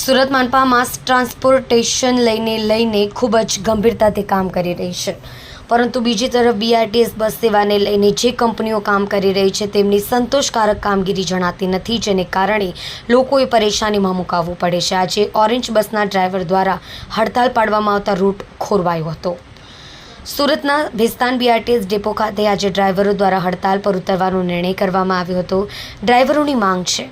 સુરત માનપા માસ transportation લઈને લઈને ખૂબ જ ગંભીરતાથી કામ કરી રહી છે. પરંતુ બીજી તરફ બીઆરટીએસ બસ સેવાને લઈને જે કંપનીઓ કામ કરી રહી છે તેમની સંતોષકારક કામગીરી જણાતી નથી, જેને કારણે લોકોએ પરેશાનીમાં મુકાવવું પડે છે. આજે ઓરેન્જ બસના ડ્રાઈવર દ્વારા હડતાલ પાડવામાં આવતા રૂટ ખોરવાયો હતો. સુરતના ભેસ્તાન બીઆરટીએસ ડેપો ખાતે આજે ડ્રાઈવરો દ્વારા હડતાલ પર ઉતરવાનો નિર્ણય કરવામાં આવ્યો હતો. ડ્રાઈવરોની માંગ છે.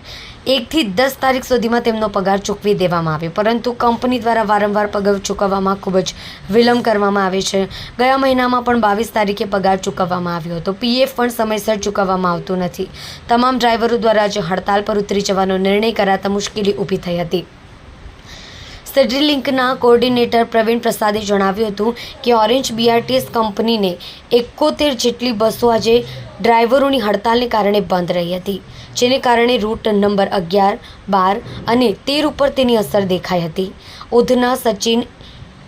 એકથી દસ તારીખ સુધીમાં તેમનો પગાર ચૂકવી દેવામાં આવ્યો, પરંતુ કંપની દ્વારા વારંવાર પગાર ચૂકવવામાં ખૂબ જ વિલંબ કરવામાં આવે છે. ગયા મહિનામાં પણ બાવીસ તારીખે પગાર ચૂકવવામાં આવ્યો હતો. પીએફ પણ સમયસર ચૂકવવામાં આવતું નથી. તમામ ડ્રાઈવરો દ્વારા આજે હડતાલ પર ઉતરી જવાનો નિર્ણય કરાતા મુશ્કેલી ઊભી થઈ હતી. સેડ્રીલિંકના કોઓર્ડિનેટર પ્રવીણ પ્રસાદે જણાવ્યું હતું કે ઓરેન્જ બીઆરટીએસ કંપનીને એકોતેર જેટલી બસો આજે ડ્રાઈવરોની હડતાલને કારણે બંધ રહી હતી, જેને કારણે રૂટ નંબર અગિયાર, બાર અને તેર ઉપર તેની અસર દેખાઈ હતી. ઉધના સચિન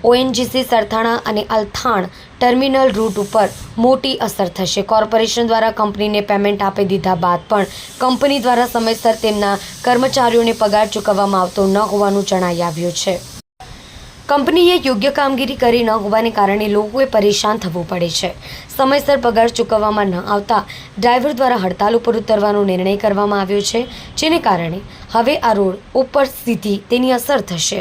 ઓએનજીસી સરથાણા અને અલથાણ ટર્મિનલ રૂટ ઉપર મોટી અસર થશે. કોર્પોરેશન દ્વારા કંપનીને પેમેન્ટ આપી દીધા બાદ પણ કંપની દ્વારા સમયસર તેમના કર્મચારીઓને પગાર ચૂકવવામાં આવતો ન હોવાનું જણાઈ આવ્યું છે. કંપનીએ યોગ્ય કામગીરી કરી ન હોવાને કારણે લોકોએ પરેશાન થવું પડે છે. સમયસર પગાર ચૂકવવામાં ન આવતા ડ્રાઈવર દ્વારા હડતાલ ઉપર ઉતરવાનો નિર્ણય કરવામાં આવ્યો છે, જેને કારણે હવે આ રોડ ઉપર સીધી તેની અસર થશે.